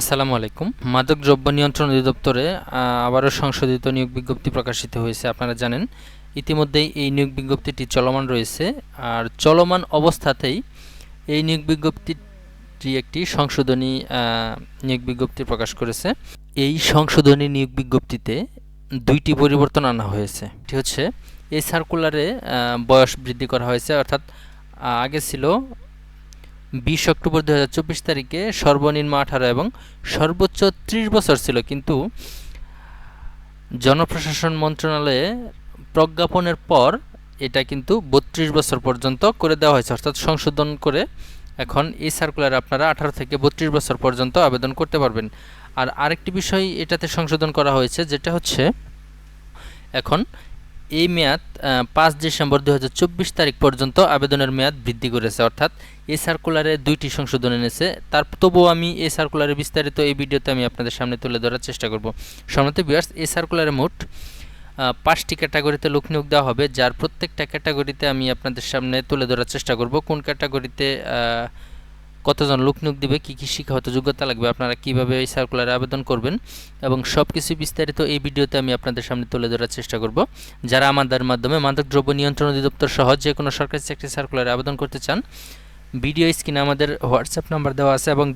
আসসালামু আলাইকুম। মাদক দ্রব্য নিয়ন্ত্রণ অধিদপ্তরে আবারও সংশোধিত নিয়োগ বিজ্ঞপ্তি প্রকাশিত হয়েছে, আপনারা জানেন। ইতিমধ্যেই এই নিয়োগ বিজ্ঞপ্তিটি চলমান রয়েছে। আর চলমান অবস্থাতেই এই নিয়োগ বিজ্ঞপ্তিটি একটি সংশোধনী নিয়োগ বিজ্ঞপ্তি প্রকাশ করেছে। এই সংশোধনী নিয়োগ বিজ্ঞপ্তিতে দুইটি পরিবর্তন আনা হয়েছে। এটি হচ্ছে, এই সার্কুলারে বয়স বৃদ্ধি করা হয়েছে, অর্থাৎ আগে ছিল বিশ অক্টোবর দু চব্বিশ তারিখে সর্বনিম্ন আঠারো এবং সর্বোচ্চ ত্রিশ বছর ছিল। কিন্তু জনপ্রশাসন মন্ত্রণালয়ে প্রজ্ঞাপনের পর এটা কিন্তু বত্রিশ বছর পর্যন্ত করে দেওয়া হয়েছে। অর্থাৎ সংশোধন করে এখন এই সার্কুলারে আপনারা আঠারো থেকে বত্রিশ বছর পর্যন্ত আবেদন করতে পারবেন। আর আরেকটি বিষয় এটাতে সংশোধন করা হয়েছে, যেটা হচ্ছে এখন এই মেয়াদ পাঁচ ডিসেম্বর দুহাজার চব্বিশ তারিখ পর্যন্ত আবেদনের মেয়াদ বৃদ্ধি করেছে। অর্থাৎ এই সার্কুলারে দুইটি সংশোধন এনেছে। তার তবুও আমি এই সার্কুলারে বিস্তারিত এই ভিডিওতে আমি আপনাদের সামনে তুলে ধরার চেষ্টা করব। সম্মত বিয়ার্স এই সার্কুলারে মোট পাঁচটি ক্যাটাগরিতে লোক নিয়োগ দেওয়া হবে, যার প্রত্যেকটা ক্যাটাগরিতে আমি আপনাদের সামনে তুলে ধরার চেষ্টা করব। কোন ক্যাটাগরিতে কতজন লোক নিয়োগ দিবে, কী কী শিক্ষাগত যোগ্যতা লাগবে, আপনারা কীভাবে এই সার্কুলারে আবেদন করবেন এবং সব কিছু বিস্তারিত এই ভিডিওতে আমি আপনাদের সামনে তুলে ধরার চেষ্টা করব। যারা আমাদের মাধ্যমে মাদক দ্রব্য নিয়ন্ত্রণ অধিদপ্তর সহ যে কোনো সরকারি চাকরি সার্কুলারে আবেদন করতে চান, ভিডিও স্ক্রিনে আমাদের হোয়াটসঅ্যাপ নাম্বার দেওয়া আছে এবং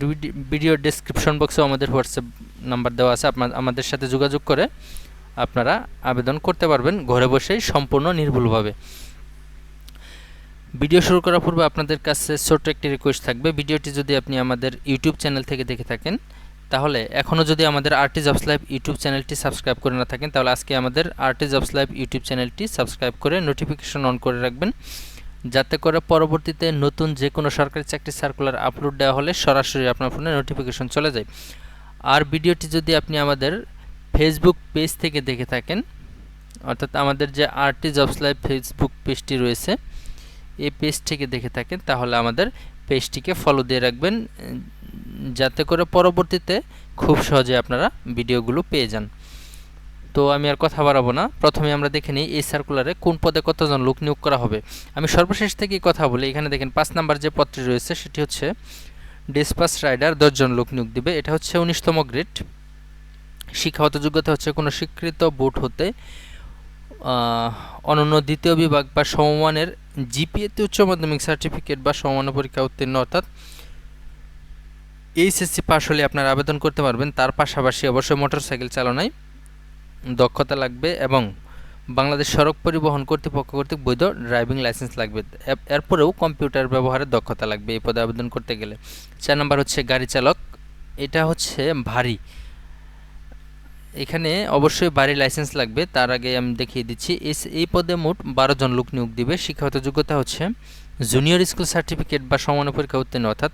ভিডিও ডেসক্রিপশন বক্সেও আমাদের হোয়াটসঅ্যাপ নাম্বার দেওয়া আছে। আপনার আমাদের সাথে যোগাযোগ করে আপনারা আবেদন করতে পারবেন, ঘরে বসেই সম্পূর্ণ নির্ভুলভাবে। ভিডিও শুরু করার পূর্বে আপনাদের কাছে ছোট্ট একটি রিকোয়েস্ট থাকবে। ভিডিওটি যদি আপনি আমাদের ইউটিউব চ্যানেল থেকে দেখে থাকেন, তাহলে এখনও যদি আমাদের আর্টি জবস লাইভ ইউটিউব চ্যানেলটি সাবস্ক্রাইব করে না থাকেন, তাহলে আজকে আমাদের আর্টি জবস লাইভ ইউটিউব চ্যানেলটি সাবস্ক্রাইব করে নোটিফিকেশন অন করে রাখবেন। যাতে করে পরবর্তীতে নতুন যে কোনো সরকারি চাকরি সার্কুলার আপলোড দেওয়া হলে সরাসরি আপনার ফোনে নোটিফিকেশন চলে যায়। আর ভিডিওটি যদি আপনি আমাদের ফেসবুক পেজ থেকে দেখে থাকেন, অর্থাৎ আমাদের যে আরটি জবস লাইভ ফেসবুক পেজটি রয়েছে এই পেজ থেকে দেখে থাকেন, তাহলে আমাদের পেজটিকে ফলো দিয়ে রাখবেন যাতে করে পরবর্তীতে খুব সহজে আপনারা ভিডিওগুলো পেয়ে যান। তো আমি আর কথা বাড়াবো না। প্রথমে আমরা দেখে নিই এই সার্কুলারে কোন পদে কতজন লোক নিয়োগ করা হবে। আমি সর্বশেষ থেকে কথা বলি, এখানে দেখেন পাঁচ নাম্বার যে পদটি রয়েছে সেটি হচ্ছে ডিসপাস রাইডার, দশজন লোক নিয়োগ দিবে। এটা হচ্ছে উনিশতম গ্রেড। শিক্ষাগত যোগ্যতা হচ্ছে কোনো স্বীকৃত বোর্ড হতে অনন্য দ্বিতীয় বিভাগ বা সমমানের জিপিএতে উচ্চ মাধ্যমিক সার্টিফিকেট বা সমমানের পরীক্ষা উত্তীর্ণ, অর্থাৎ এইচএসসি পাস হলে আপনারা আবেদন করতে পারবেন। তার পাশাপাশি অবশ্যই মোটরসাইকেল চালনায় দক্ষতা লাগবে এবং বাংলাদেশ সড়ক পরিবহন কর্তৃপক্ষ কর্তৃক বৈধ ড্রাইভিং লাইসেন্স লাগবে। এর- এরপরেও কম্পিউটার ব্যবহারের দক্ষতা লাগবে এই পদে আবেদন করতে গেলে। চার নম্বর হচ্ছে গাড়ি চালক, এটা হচ্ছে ভারী। এখানে অবশ্যই বাড়ি লাইসেন্স লাগবে। তার আগে আমি দেখিয়ে দিচ্ছি এই পদে মোট বারো জন লোক নিয়োগ দিবে। শিক্ষাগত যোগ্যতা হচ্ছে জুনিয়র স্কুল সার্টিফিকেট বা সমান্য পরীক্ষা উত্তীর্ণ, অর্থাৎ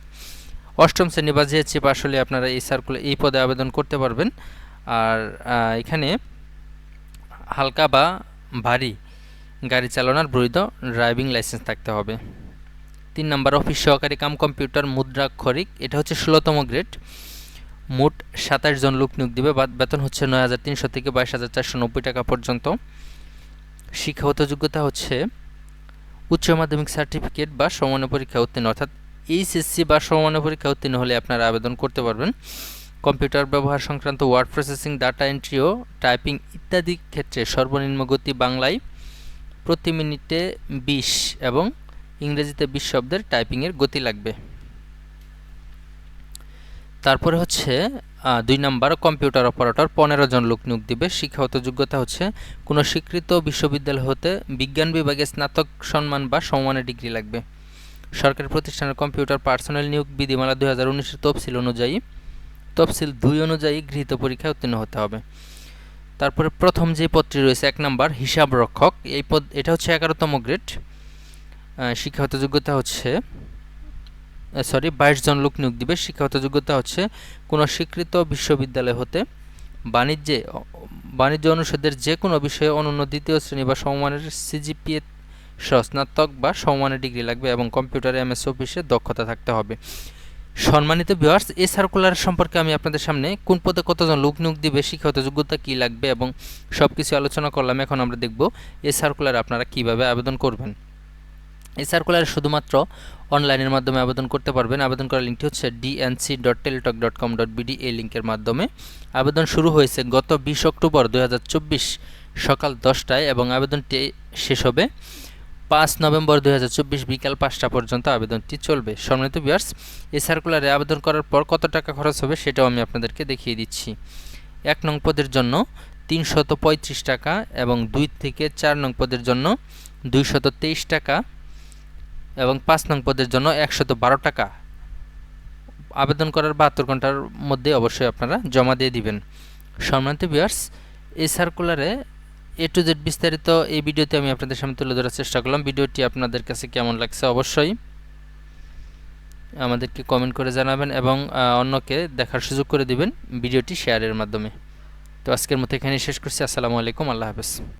অষ্টম শ্রেণি বা জিএসসি পাস হলে আপনারা এই সার্কুলে এই পদে আবেদন করতে পারবেন। আর এখানে হালকা বা ভারী গাড়ি চালানোর বৈধ ড্রাইভিং লাইসেন্স থাকতে হবে। তিন নম্বর অফিস সহকারী কাম কম্পিউটার মুদ্রাক্ষরিক, এটা হচ্ছে ষোলোতম গ্রেড মোট সাতাশ জন লোক নিয়োগ দিবে। বেতন হচ্ছে নয় হাজার তিনশো থেকে বাইশ হাজার চারশো নব্বই টাকা পর্যন্ত। শিক্ষাগত যোগ্যতা হচ্ছে উচ্চ মাধ্যমিক সার্টিফিকেট বা সমান্য পরীক্ষা উত্তীর্ণ। অর্থাৎ এইচএসসি বা সমান্য পরীক্ষা উত্তীর্ণ হলে আপনারা আবেদন করতে পারবেন। কম্পিউটার ব্যবহার সংক্রান্ত, ওয়ার্ড প্রসেসিং, ডাটা এন্ট্রি ও টাইপিং ইত্যাদি ক্ষেত্রে সর্বনিম্ন গতি বাংলায় প্রতি মিনিটে বিশ এবং ইংরেজিতে বিশ শব্দের টাইপিংয়ের গতি লাগবে। তারপরে হচ্ছে দুই নাম্বার কম্পিউটার অপারেটর, পনেরো জন লোক নিয়োগ দিবে। শিক্ষাগত যোগ্যতা হচ্ছে কোনো স্বীকৃত বিশ্ববিদ্যালয় হতে বিজ্ঞান বিভাগে স্নাতক সম্মান বা সম্মানের ডিগ্রি লাগবে। সরকারি প্রতিষ্ঠানের কম্পিউটার পার্সোনাল নিয়োগ বিধিমালা দুই হাজার উনিশের তফসিল অনুযায়ী, তফসিল দুই অনুযায়ী গৃহীত পরীক্ষায় উত্তীর্ণ হতে হবে। তারপরে প্রথম যে পদটি রয়েছে, এক নাম্বার হিসাব রক্ষক এই পদ, এটা হচ্ছে এগারোতম গ্রেড। শিক্ষাগত যোগ্যতা হচ্ছে সরি বাইশ জন লোক নিয়োগ দিবে। শিক্ষাগত যোগ্যতা হচ্ছে কোনো স্বীকৃত বিশ্ববিদ্যালয় হতে, বাণিজ্যে বাণিজ্য অনুষদের যে কোনো বিষয়ে অনন্য দ্বিতীয় শ্রেণি বা সমমানের সিজিপিএ স্নাতক বা সমমানের ডিগ্রি লাগবে এবং কম্পিউটারে এমএস অফিসে দক্ষতা থাকতে হবে। সম্মানিত ভিউয়ার্স এই সার্কুলার সম্পর্কে আমি আপনাদের সামনে কোন পদে কতজন লোক নিয়োগ দিবে, শিক্ষাগত যোগ্যতা কী লাগবে এবং সব কিছু আলোচনা করলাম। এখন আমরা দেখব এই সার্কুলার আপনারা কীভাবে আবেদন করবেন। এই সার্কুলারে শুধুমাত্র অনলাইনের মাধ্যমে আবেদন করতে পারবেন। আবেদন করার লিঙ্কটি হচ্ছে DNC dot Teletalk dot com dot BD এই লিঙ্কের মাধ্যমে। আবেদন শুরু হয়েছে গত বিশ অক্টোবর দুই হাজার চব্বিশ সকাল দশটায় এবং আবেদনটি শেষ হবে পাঁচ নভেম্বর দুই হাজার চব্বিশ বিকাল পাঁচটা পর্যন্ত আবেদনটি চলবে। সম্মানিত বিয়ার্স এই সার্কুলারে আবেদন করার পর কত টাকা খরচ হবে সেটাও আমি আপনাদেরকে দেখিয়ে দিচ্ছি। এক নং পদের জন্য তিনশত টাকা এবং দুই থেকে চার নং পদের জন্য দুইশত টাকা এবং পাঁচ নং পদের জন্য একশত বারো টাকা। আবেদন করার বাহাত্তর ঘণ্টার মধ্যে অবশ্যই আপনারা জমা দিয়ে দিবেন। সম্মানিত বিয়ার্স এই সার্কুলারে এ টু জেড বিস্তারিত এই ভিডিওতে আমি আপনাদের সামনে তুলে ধরার চেষ্টা করলাম। ভিডিওটি আপনাদের কাছে কেমন লাগছে অবশ্যই আমাদেরকে কমেন্ট করে জানাবেন এবং অন্যকে দেখার সুযোগ করে দিবেন ভিডিওটি শেয়ারের মাধ্যমে। তো আজকের মতো এখানে শেষ করছি। আসসালামু আলাইকুম। আল্লাহ হাফেজ।